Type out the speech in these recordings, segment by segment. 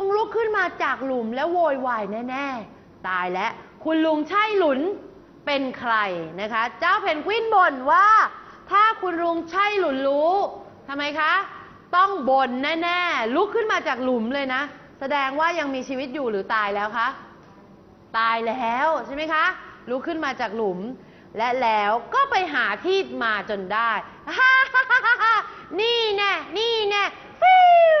งลุกขึ้นมาจากหลุมแล้วโวยวายแน่ ๆ ตายแล้ว คุณลุงใช่หลุนเป็นใครนะคะ เจ้าเพนกวินบ่นว่า ถ้าคุณลุงใช่หลุนรู้ทำไมคะ ต้องบ่นแน่ ๆ ลุกขึ้นมาจากหลุมเลยนะ แสดงว่ายังมีชีวิตอยู่หรือตายแล้วคะ ตายแล้วใช่ไหมคะ ลุกขึ้นมาจากหลุม และแล้วก็ไปหาที่มาจนได้ นี่แน่ นี่แน่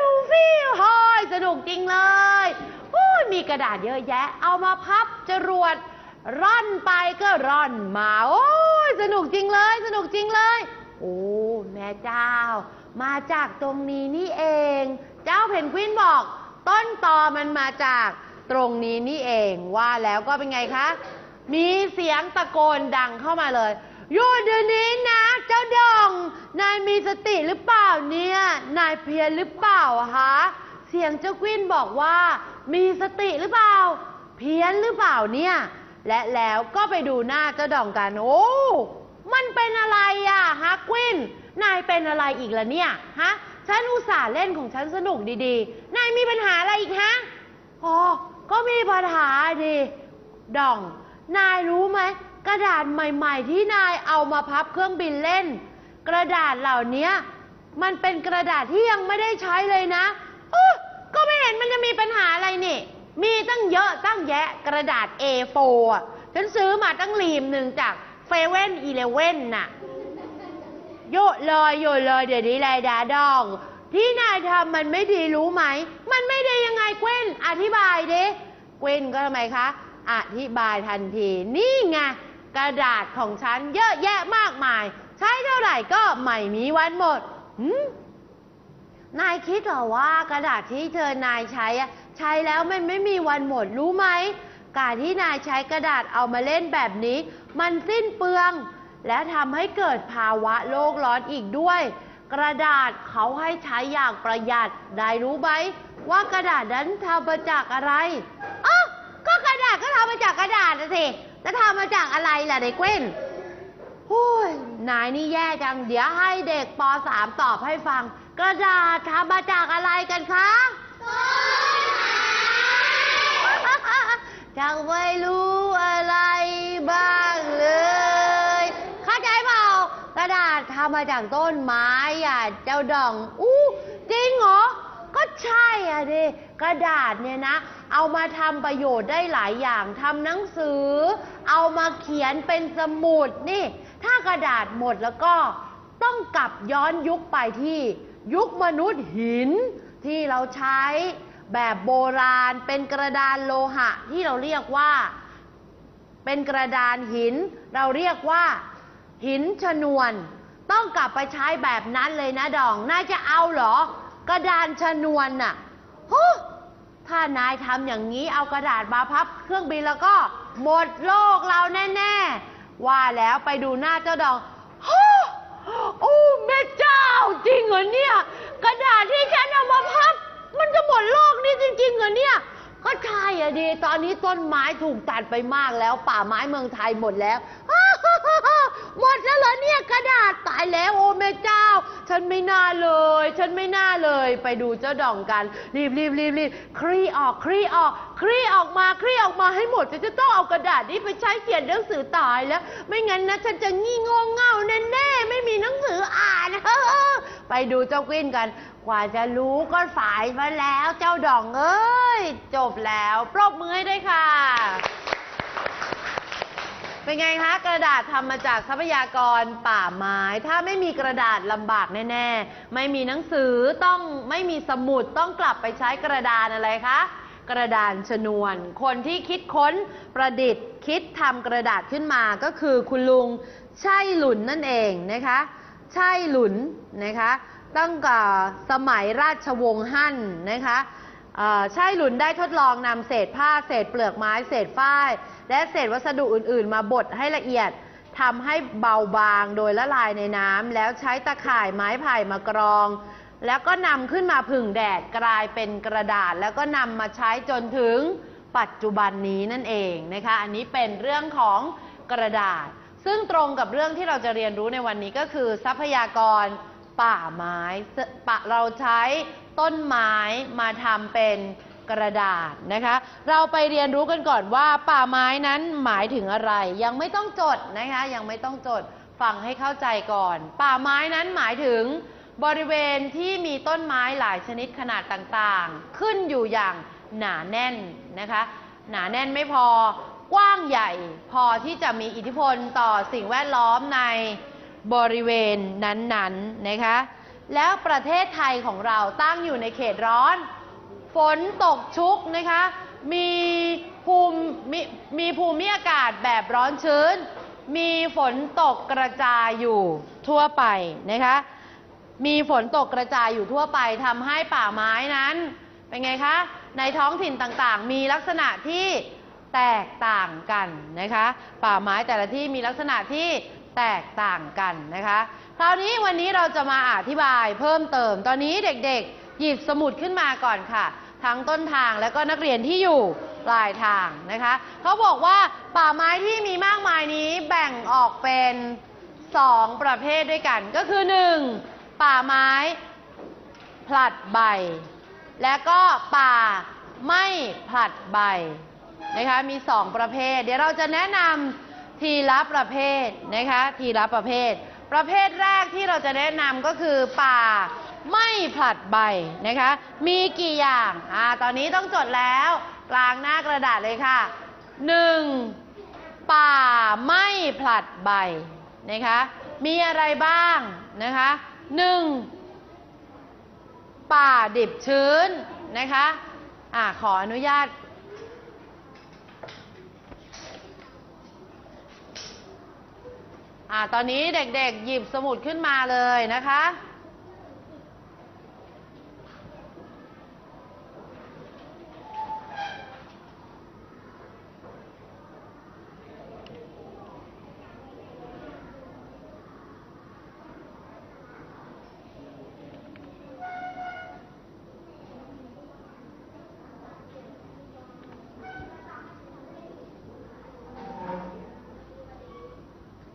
วฟิวฮอยสนุกจริงเลยอู้ยมีกระดาษเยอะแยะ เอามาพับจรวดร่อนไปก็ร่อนมาโอ้ยสนุกจริงเลย สนุกจริงเลย โอ้แม่เจ้า มาจากตรงนี้นี่เอง เจ้าเพนกวินบอก ต้นตอมันมาจากตรงนี้นี่เองว่าแล้วก็เป็นไงคะ มีเสียงตะโกนดังเข้ามาเลย หยุดเดี๋ยวนี้นะ เจ้าดอง นายมีสติหรือเปล่าเนี่ย นายเพี้ยนหรือเปล่าอะเสียงเจ้ากวินบอกว่า มีสติหรือเปล่า เพี้ยนหรือเปล่าเนี่ย และแล้วก็ไปดูหน้าเจ้าดองกัน โอ้ มันเป็นอะไรอะฮะกวินนายเป็นอะไรอีกล่ะเนี่ยฮะ ฉันอุตส่าห์เล่นของฉันสนุกดีๆ นายมีปัญหาอะไรอีกฮะ อ๋อ ก็มีปัญหาดิ ดอง นายรู้ไหม กระดาษใหม่ๆ ที่นายเอามาพับเครื่องบินเล่น กระดาษเหล่านี้มันเป็นกระดาษที่ยังไม่ได้ใช้เลยนะก็ไม่เห็นมันจะมีปัญหาอะไรนี่ มีตั้งเยอะตั้งแยะกระดาษ A4 ฉันซื้อมาตั้งรีมหนึ่งจากเฟเว่นอีเลเว่นน่ะโยเลยโยเลยเดี๋ยวนี้เลยดาดอง ที่นายทำมันไม่ดีรู้ไหม มันไม่ดียังไงเกว้น อธิบายดิเกว้นก็ทำไมคะ อธิบายทันที นี่ไง กระดาษของฉันเยอะแยะมากมาย ใช้เท่าไหร่ก็ไม่มีวันหมดหืมนายคิดเหรอว่ากระดาษที่เธอนายใช้อะใช้แล้วมันไม่มีวันหมดรู้ไหม การที่นายใช้กระดาษเอามาเล่นแบบนี้ มันสิ้นเปลือง และทำให้เกิดภาวะโลกร้อนอีกด้วย กระดาษเขาให้ใช้อย่างประหยัดได้รู้ไหมว่ากระดาษนั้นทำมาจากอะไรอ้าวก็กระดาษก็ทำมาจากกระดาษนะสิ จะทำมาจากอะไรล่ะเด็กเว้นโอ้ยนายนี่แย่จัง เดี๋ยวให้เด็กป .3 ตอบให้ฟัง กระดาษทำมาจากอะไรกันคะจังไม่รู้อะไรบ้างเลย เข้าใจเปล่า กระดาษทำมาจากต้นไม้อะ เจ้าดอง อู้จริงเหรอ ก็ใช่อะดิกระดาษเนี่ยนะ เอามาทำประโยชน์ได้หลายอย่างทำหนังสือ เอามาเขียนเป็นสมุดนี่ ถ้ากระดาษหมดแล้วก็ต้องกลับย้อนยุคไปที่ยุคมนุษย์หินที่เราใช้แบบโบราณเป็นกระดานโลหะที่เราเรียกว่า เป็นกระดานหิน เราเรียกว่า หินชนวน ต้องกลับไปใช้แบบนั้นเลยนะดอง นายจะเอาเหรอ กระดานชนวนน่ะฮถ้านายทำอย่างนี้เอากระดาษมาพับเครื่องบินแล้วก็ หมดโลกเราแน่ ๆ ว่าแล้วไปดูหน้าเจ้าดองฮู้โอ้แม่เจ้าจริงเหรอเนี่ย กระดาษที่ฉันเอามาพับ มันจะหมดโลกนี่จริงๆเหรอเนี่ย ก็ใช่อะดี ตอนนี้ต้นไม้ถูกตัดไปมากแล้ว ป่าไม้เมืองไทยหมดแล้ว หมดแล้วเหรอเนี่ยกระดาษตายแล้วโอ้แม่เจ้า ฉันไม่น่าเลย ฉันไม่น่าเลย ไปดูเจ้าดองกัน รีบรีบรีบรีบคลี่ออกคลี่ออกคลี่ออกมาคลี่ออกมาให้หมดจะจะต้องเอากระดาษนี้ไปใช้เขียนหนังสือตายแล้ว ไม่งั้นนะฉันจะงี่งงเง่าแน่ๆไม่มีหนังสืออ่านเออไปดูเจ้ากวินกัน กว่าจะรู้ก็สายไปแล้ว เจ้าดองเอ้ยจบแล้วปรบมือให้ด้วยค่ะ เป็นไงคะ กระดาษทำมาจากทรัพยากรป่าไม้ ถ้าไม่มีกระดาษลำบากแน่ๆ ไม่มีหนังสือต้องไม่มีสมุดต้องกลับไปใช้กระดานอะไรคะ กระดานชนวน คนที่คิดค้นประดิษฐ์ คิดทำกระดาษขึ้นมาก็คือคุณลุงใช่หลุนนั่นเองนะคะใช่หลุนนะคะตั้งแต่สมัยราชวงศ์ฮั่นนะคะ ใช่หลุนได้ทดลองนำเศษผ้า เศษเปลือกไม้ เศษฝ้าย และเศษวัสดุอื่น ๆ มาบดให้ละเอียดทำให้เบาบางโดยละลายในน้ำแล้วใช้ตะข่ายไม้ไผ่มากรอง แล้วก็นำขึ้นมาผึ่งแดดกลายเป็นกระดาษ แล้วก็นำมาใช้จนถึงปัจจุบันนี้นั่นเองนะคะ อันนี้เป็นเรื่องของกระดาษ ซึ่งตรงกับเรื่องที่เราจะเรียนรู้ในวันนี้ก็คือ ทรัพยากรป่าไม้ปะเราใช้ ต้นไม้มาทำเป็นกระดาษนะคะ เราไปเรียนรู้กันก่อนว่า ป่าไม้นั้นหมายถึงอะไร ยังไม่ต้องจดนะคะ ยังไม่ต้องจดฟังให้เข้าใจก่อน ป่าไม้นั้นหมายถึงบริเวณที่มีต้นไม้หลายชนิดขนาดต่างๆ ขึ้นอยู่อย่างหนาแน่นนะคะ หนาแน่นไม่พอกว้างใหญ่พอที่จะมีอิทธิพลต่อสิ่งแวดล้อมในบริเวณนั้นๆนะคะ แล้วประเทศไทยของเราตั้งอยู่ในเขตร้อน ฝนตกชุกนะคะ มีภูมิมีมีภูมิอากาศแบบร้อนชื้น มีฝนตกกระจายอยู่ทั่วไปนะคะ มีฝนตกกระจายอยู่ทั่วไปทำให้ป่าไม้นั้น เป็นไงคะ ในท้องถิ่นต่างๆ มีลักษณะที่แตกต่างกันนะคะ ป่าไม้แต่ละที่มีลักษณะที่แตกต่างกันนะคะ คราวนี้วันนี้เราจะมาอธิบายเพิ่มเติม ตอนนี้เด็กๆ หยิบสมุดขึ้นมาก่อนค่ะ ทั้งต้นทางและก็นักเรียนที่อยู่ปลายทางนะคะ เขาบอกว่าป่าไม้ที่มีมากมายนี้แบ่งออกเป็นสองประเภทด้วยกัน ก็คือหนึ่งป่าไม้ผลัดใบ และก็ป่าไม่ผลัดใบนะคะ มีสองประเภท เดี๋ยวเราจะแนะนำทีละประเภทนะคะ ทีละประเภท ประเภทแรกที่เราจะแนะนำก็คือป่าไม่ผลัดใบนะคะ มีกี่อย่างอ่าตอนนี้ต้องจดแล้ว กลางหน้ากระดาษเลยค่ะหนึ่งป่าไม่ผลัดใบนะคะ มีอะไรบ้างนะคะหนึ่งป่าดิบชื้นนะคะอ่าขออนุญาต อ่าตอนนี้เด็กๆ หยิบสมุดขึ้นมาเลยนะคะ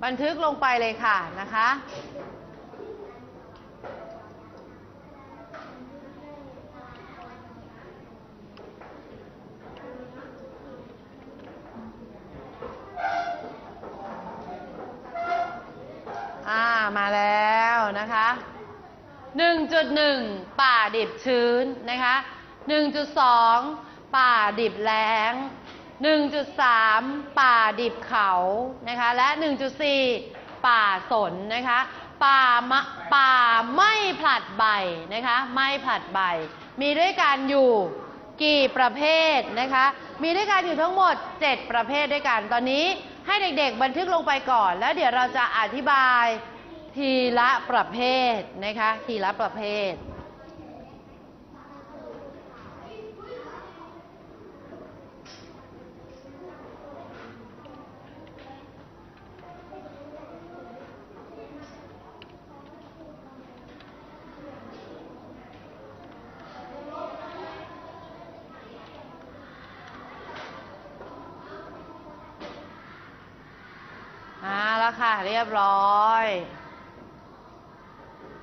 บันทึกลงไปเลยค่ะนะคะ อ่ามาแล้วนะคะ 1.1 ป่าดิบชื้นนะคะ 1.2 ป่าดิบแล้ง 1.3 ป่าดิบเขานะคะและ 1.4 ป่าสนนะคะป่ามะป่าไม่ผลัดใบนะคะไม่ผลัดใบ มีด้วยกันอยู่กี่ประเภทนะคะ มีด้วยกันอยู่ทั้งหมด 7 ประเภทด้วยกัน ตอนนี้ให้เด็กๆ บันทึกลงไปก่อน แล้วเดี๋ยวเราจะอธิบายทีละประเภทนะคะทีละประเภท อ่า แล้วค่ะ เรียบร้อย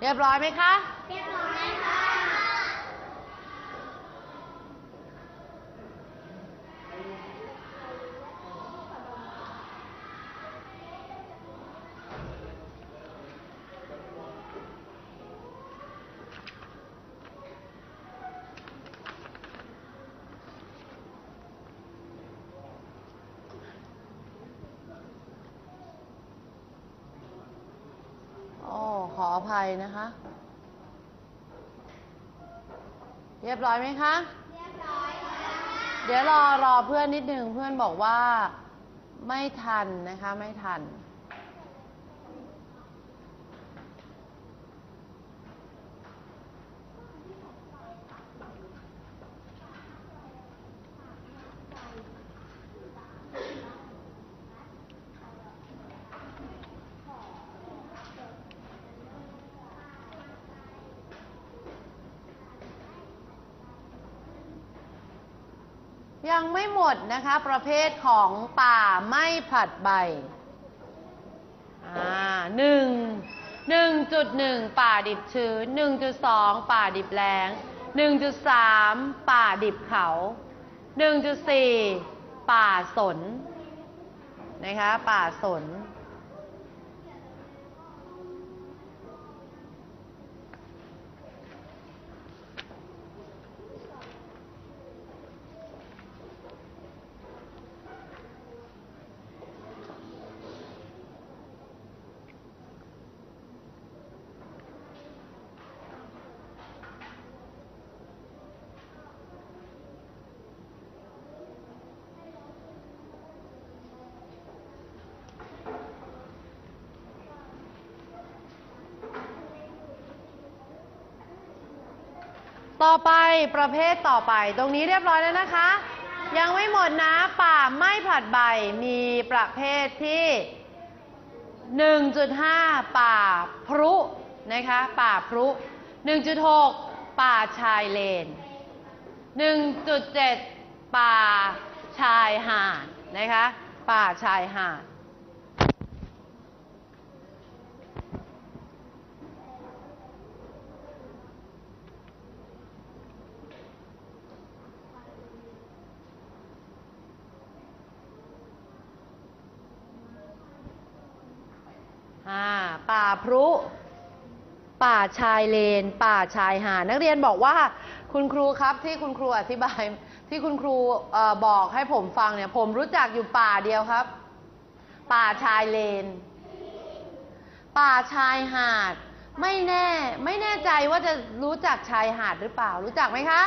เรียบร้อยไหมคะ อ้ขออภัยนะคะ เรียบร้อยไหมคะ เรียบร้อยค่ะเดี๋ยวรอรอเพื่อนนิดนึง เพื่อนบอกว่าไม่ทันนะคะ ไม่ทัน ยังไม่หมดนะคะ ประเภทของป่าไม่ผลัดใบ อ่าหนึ่งหนึ่งจุดหนึ่งป่าดิบชื้นหนึ่งจุดสองป่าดิบแรงหนึ่งจุดสามป่าดิบเขาหนึ่งจุดสี่ป่าสนนะคะป่าสน ต่อไปประเภทต่อไปตรงนี้เรียบร้อยแล้วนะคะ ยังไม่หมดนะป่าไม่ผลัดใบมีประเภทที่ 1.5 ป่าพรุนะคะ ป่าพรุ 1.6 ป่าชายเลน 1.7 ป่าชายหาดนะคะ ป่าชายหาด อ่า ป่าพรุ ป่าชายเลน ป่าชายหาดนักเรียนบอกว่าคุณครูครับที่คุณครูอธิบาย ที่คุณครูอบอกให้ผมฟังเนี่ย ผมรู้จักอยู่ป่าเดียวครับ ป่าชายเลน ป่าชายหาด ไม่แน่ ไม่แน่ใจว่าจะรู้จักชายหาดหรือเปล่า รู้จักไหมคะ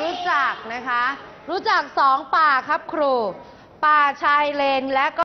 รู้จักนะคะ รู้จักสองป่าครับครู ป่าชายเลนและก็